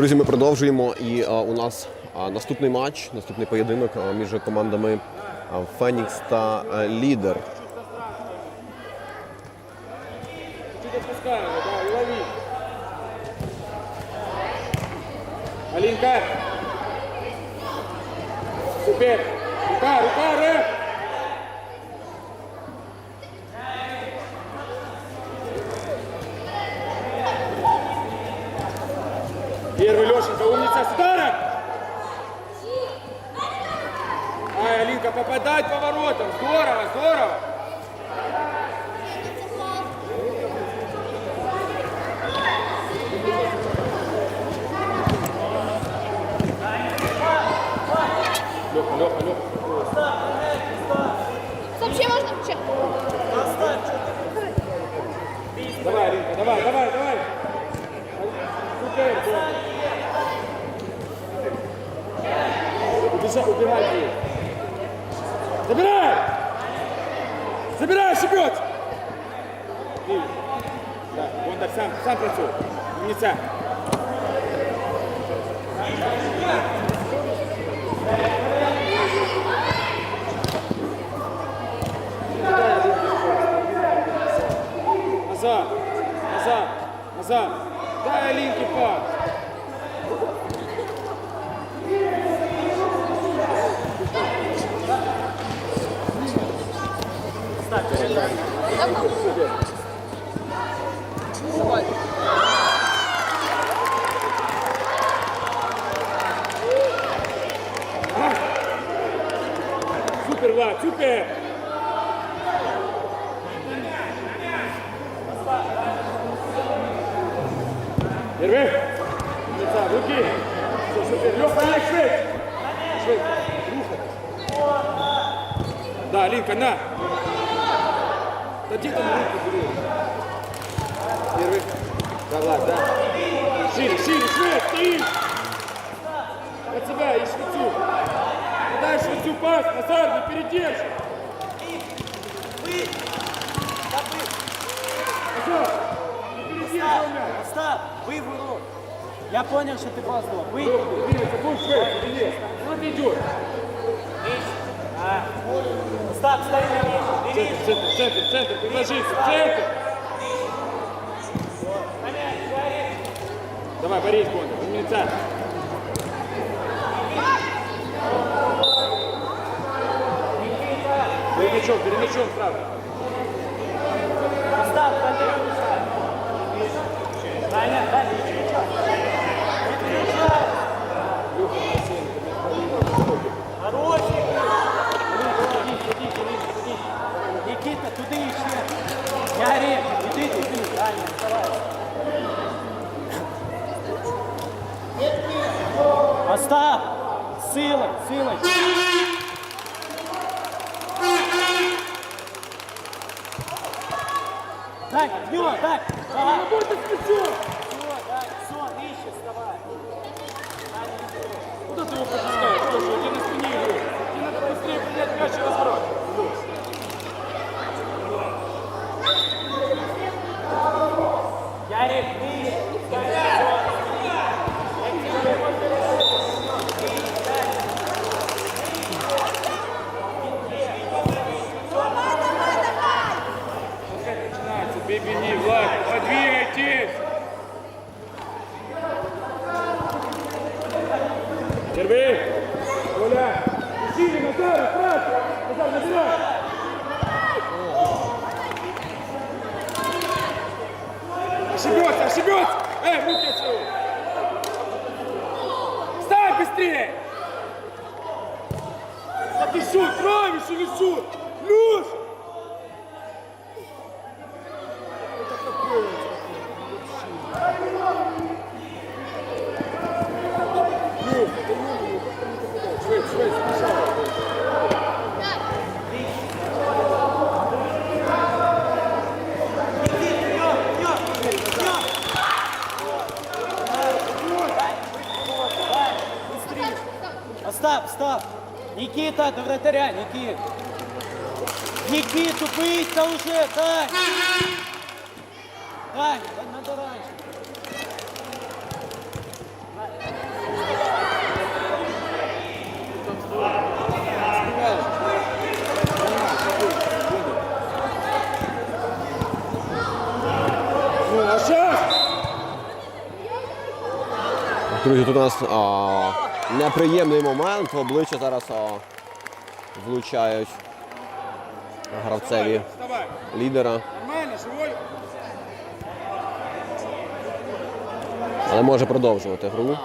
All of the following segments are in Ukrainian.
Друзі, ми продовжуємо. І а, у нас а, наступний матч, наступний поєдинок а, між командами а, Фенікс та а, Лідер. Первый Лешенька, умница, с ударом. Ай, Алинка, попадать по воротам. Здорово, здорово. Леха, Леха, Леха. Вообще можно вообще? Давай, Алинка, давай, давай, давай. Супер, да. Убежай, убегай, Киев. Забирай! Забирай, шибет! Киев. Да, Бондар сам, сам працює. Умниця. Назад, назад, назад. Дай Алинке пас. Супер, Влад, супер! Первый. В руки. Все, супер. Леха, ай, швейк. Швейк. Да, Линка, на. Хватит ему руку, Первый. Давай, да. Шире, шире, шире, стоим! На тебя и швецу. Дай швецу пас, Назар, не передержь. Остап, выбрал. Я понял, что ты поздно. Выйди. Вот идет. А. Остап, стоит. Центр, центр, центр, центр, предложиться, центр. Давай, Борис Бондар, умница. Перемечом, перемечом сразу. Остап, контроль. Ваня, Ярик, іди туди. Ваня, вставай. Остап, силой, силой. В него, дай. Ага. Работай с мячом. Все, дай, сон, ищи, вставай. Куда ты его пропускаешь? Слушай, у тебя на спине игрок. Тебе надо быстрее принять мяч и разворот. Ярик, ты. Начинается, бей-беги, Влад, подвигайтесь. Терпи. Оля, усили, Назар, Назар, Назар, набирай. Ошибется, ошибется. Эй, руки отсюда. Встань быстрее. Да ты что, травишь или что? став, став. Никита, до вратаря, Никит. Никит, тупый-то уже, Тань. Тань, надо раньше. Ну, а Друзі, тут у нас... А... неприємний момент. В обличчя зараз влучають гравцеві лідера. Але може продовжувати гру.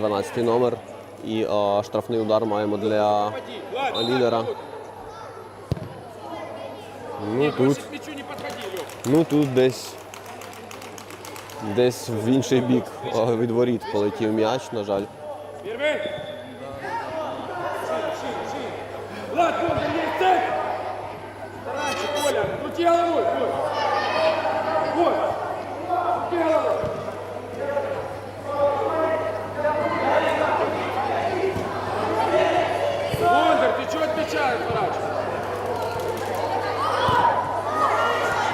12-й номер. І а, штрафний удар маємо для. Лідера. Ну тут, ну тут десь. Десь в інший бік від воріт полетів м'яч, на жаль. Шире. Влад, он есть цель. Старайся, Коля. Крути ты чего от мяча?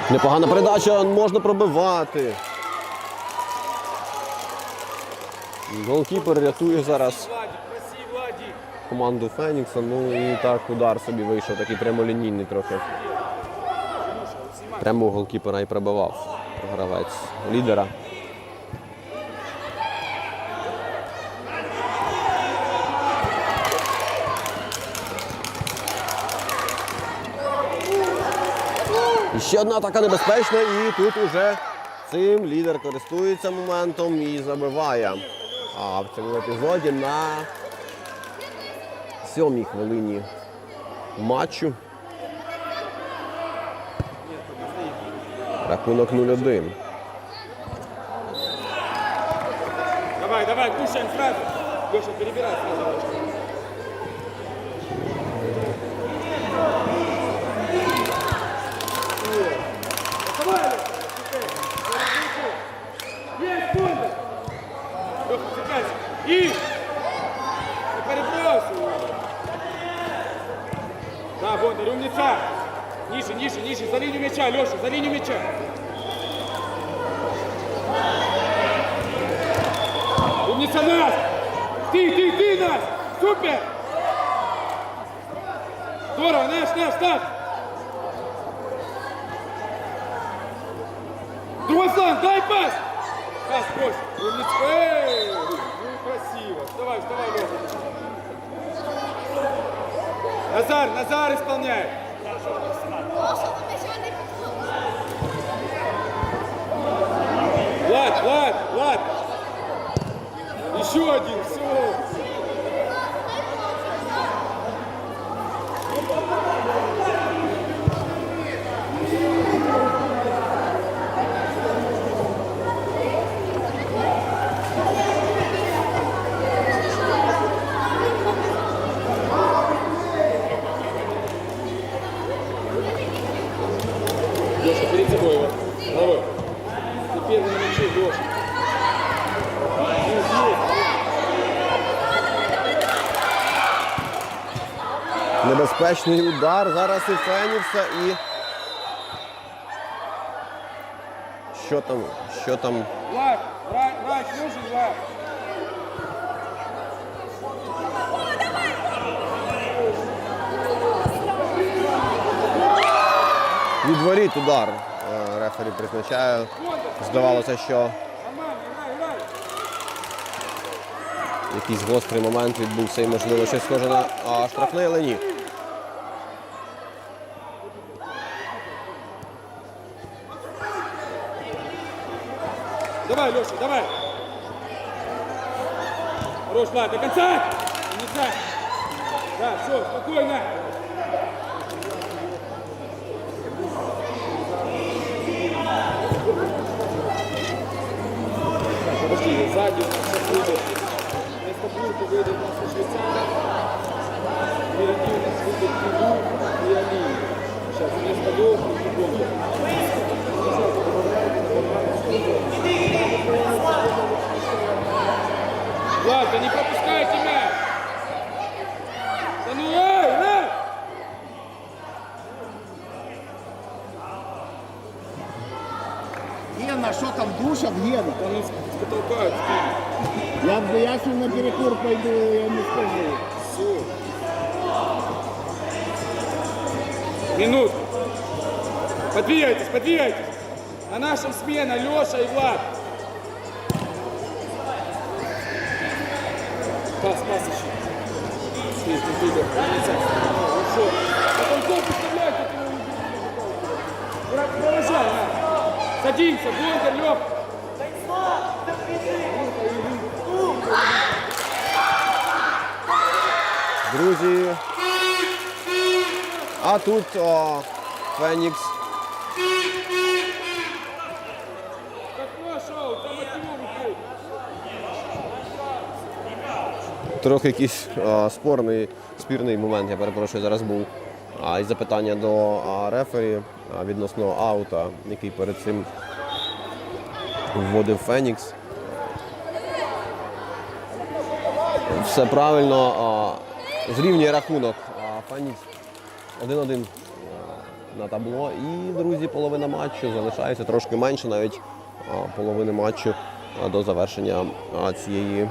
Непогана передача, можна пробивати. Голкіпер рятує зараз команду Фенікса. Ну і так удар собі вийшов, такий прямолінійний трохи. Прямо голкіпера і пробивав гравець лідера. І ще одна атака небезпечна, і тут уже цим лідер користується моментом і забиває. А в цьому епізоді на сьомій хвилині матчу. Рахунок 0-1. Давай, давай, кушаем сразу. Гоша, перебирай сразу. Бондар, умница. Ниже, ниже, ниже, за линию мяча, Леша, за линию мяча. Умница нас! Ты, ты, ты нас! Супер! Здорово, наш, наш, наш! Другой фланг, дай пас! Пас, брось! Умница! Эй! Ну, красиво! Вставай, вставай, Леха! Назар, Назар исполняет! Влад, Влад, Влад! Еще один, все! Небезпечний удар зараз і Фенікса і. Що там? Що там? Влад, врач, врач нужен, Влад. Від воріт удар. е, Рефері призначає. Здавалося, що якийсь гострий момент відбувся і, можливо, щось схоже на штрафний, але ні. Давай, Леша, давай. Хорош, Влад, до конца. Не знаю. Да, все, спокойно. Подожди, сзади у нас сейчас выйдет. Вместо Бурка выйдет у нас Швейцария. Впереди у нас выйдет Килю и Алиев. Сейчас вместо Лёхи и Бонда. Влад, еду. Там нас потолкают. Я, я если на перекур пойду, я не скажу. Все. Минутку. Подвигайтесь, подвигайтесь. На нашем смена Леша и Влад. Пас, пас еще. Слизь, ты двигай. Хорошо. А Потом корпус вставляйте. Провожай, на. Садимся, Гонка, Леха. Друзі. А тут о, Фенікс. Трохи якийсь а, спорний, спірний момент, я перепрошую, зараз був. А, і запитання до а, рефері відносно аута, який перед цим вводив Фенікс. Все правильно. Зрівнює рахунок. А, Фенікс 1-1 на табло. І, друзі, половина матчу залишається трошки менше, навіть половини матчу до завершення цієї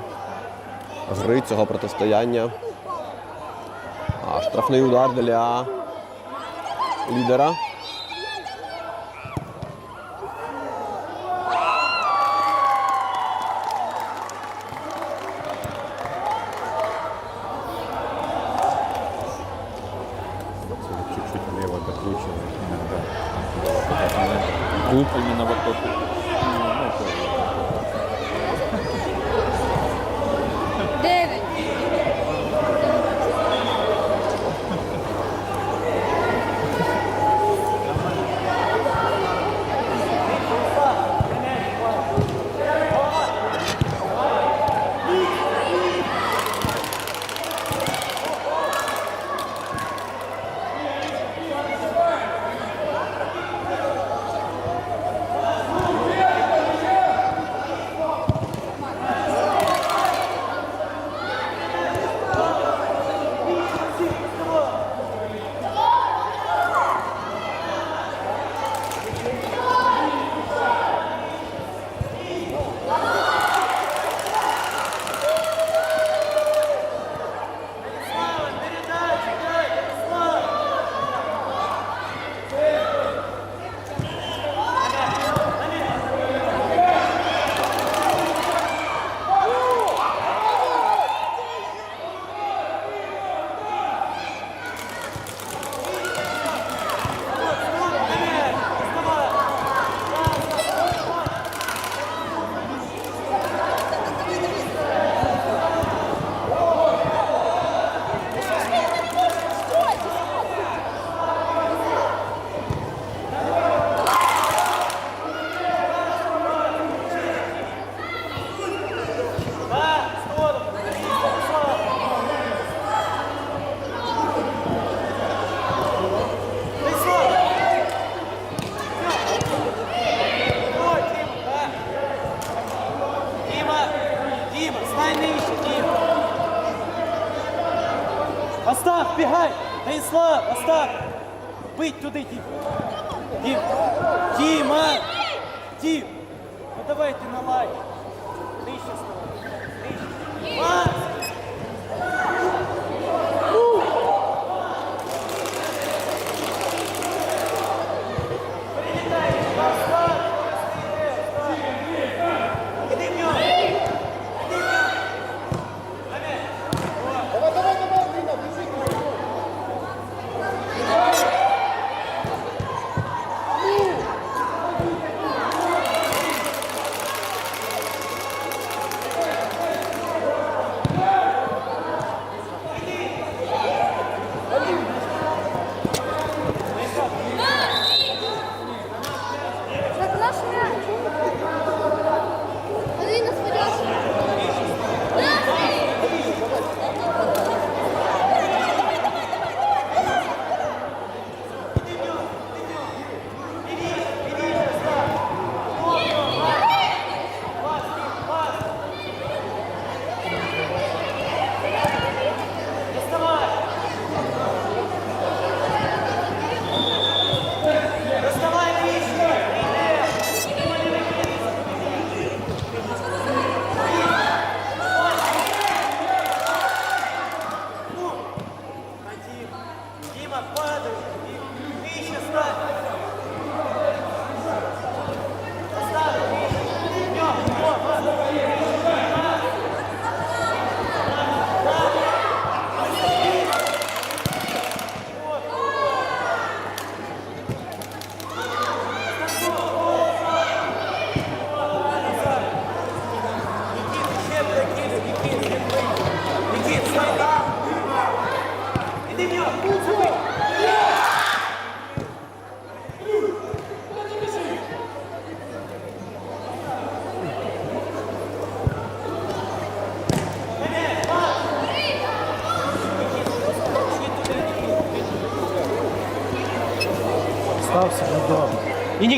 гри цього протистояння. Штрафний удар для лідера.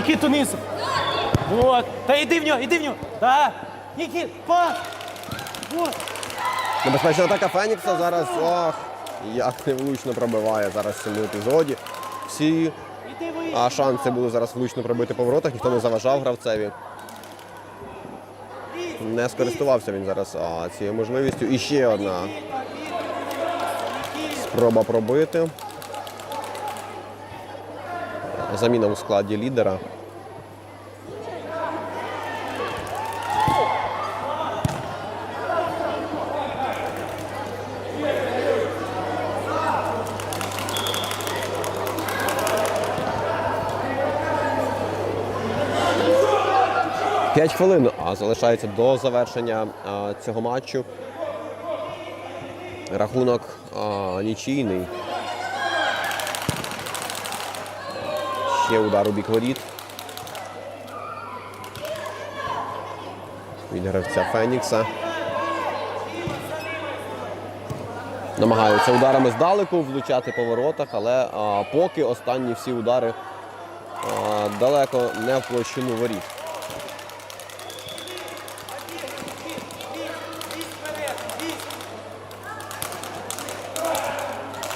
І Нікіту низом. Вот. Та йди в нього, іди в нього. Да. Нікіт, пас. Вот. Небезпечна атака Фенікса зараз. Ох, як невлучно пробиває зараз в цьому епізоді. Всі а, шанси були зараз влучно пробити по воротах, ніхто не заважав гравцеві. Не скористувався він зараз а, цією можливістю. І ще одна спроба пробити. Заміна у складі лідера. П'ять хвилин а, залишається до завершення цього матчу. Рахунок а, нічийний. Ще удар у бік воріт. Від гравця Фенікса. Намагаються ударами здалеку влучати по воротах, але а, поки останні всі удари а, далеко не в площину воріт.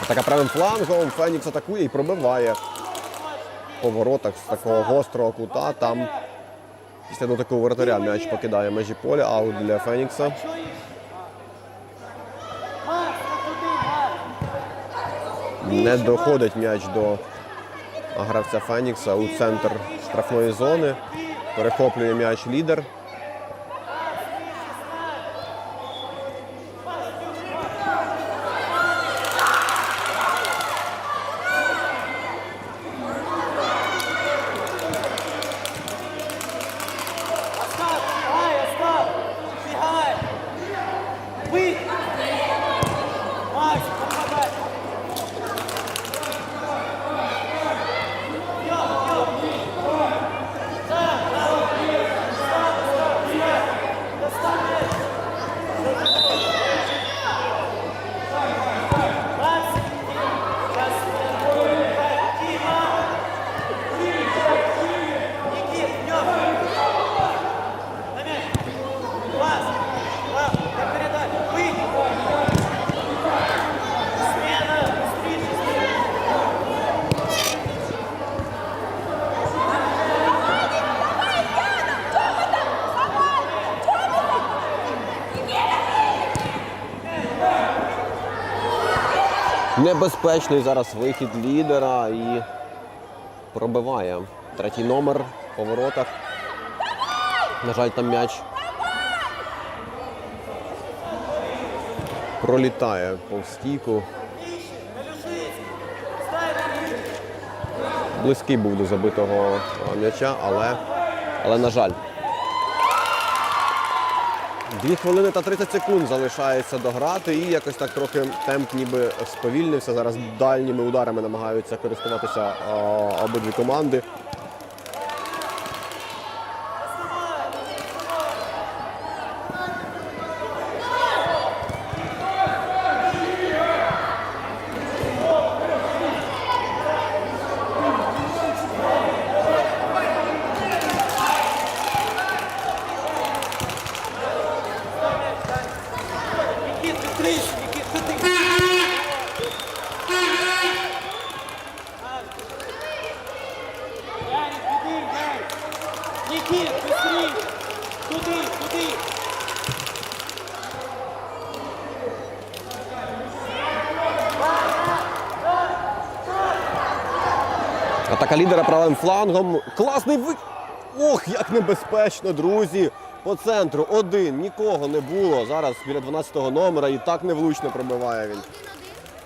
Атака правим флангом. Фенікс атакує і пробиває по воротах з такого гострого кута. Там після дотику воротаря м'яч покидає межі поля. Аут для Фенікса. Не доходить м'яч до гравця Фенікса у центр штрафної зони. Перехоплює м'яч лідер. Небезпечний зараз вихід лідера і пробиває третій номер по воротах. На жаль, там м'яч пролітає повз стійку. Близький був до забитого м'яча, але, але на жаль. Дві хвилини та 30 секунд залишається дограти і якось так трохи темп ніби сповільнився. Зараз дальніми ударами намагаються користуватися обидві команди. Лідера правим флангом. Класний ви. Ох, як небезпечно, друзі. По центру один, нікого не було. Зараз біля 12-го номера і так невлучно пробиває він.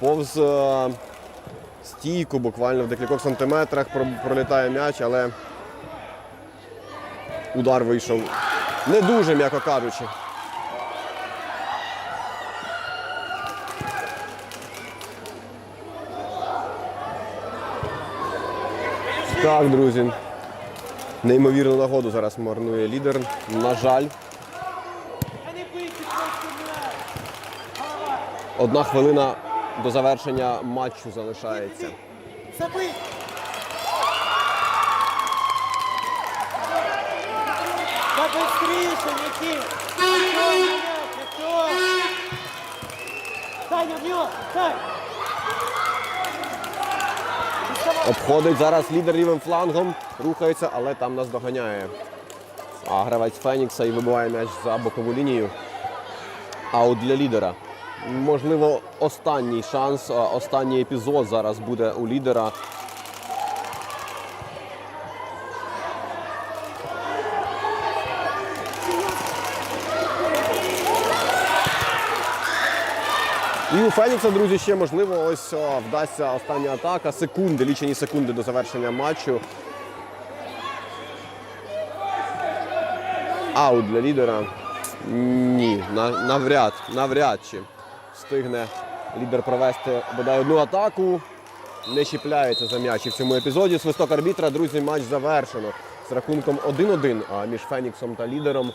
Повз е, стійку, буквально в декількох сантиметрах про- пролітає м'яч, але удар вийшов не дуже, м'яко кажучи. Так, друзі. Неймовірну нагоду зараз марнує лідер. На жаль, одна хвилина до завершення матчу залишається. Таня, в нього! Тань! Обходить зараз лідер лівим флангом, рухається, але там нас доганяє. А гравець Фенікса і вибиває м'яч за бокову лінію. Аут для лідера. Можливо, останній шанс, останній епізод зараз буде у лідера. І у Фенікса, друзі, ще можливо, ось о, вдасться остання атака. Секунди, лічені секунди до завершення матчу. Аут для лідера. Ні, навряд, навряд чи встигне лідер провести бодай одну атаку. Не чіпляється за м'яч. І в цьому епізоді свисток арбітра, друзі, матч завершено. З рахунком 1-1 а між Феніксом та лідером.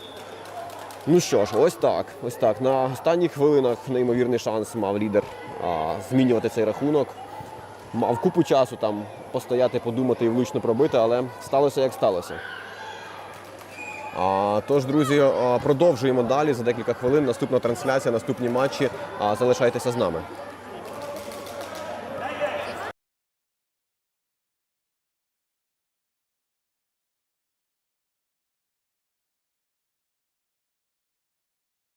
Ну що ж, ось так. Ось так. На останніх хвилинах неймовірний шанс мав лідер а, змінювати цей рахунок. Мав купу часу там постояти, подумати і влучно пробити, але сталося як сталося. А, тож, друзі, продовжуємо далі за декілька хвилин. Наступна трансляція, наступні матчі. А, залишайтеся з нами.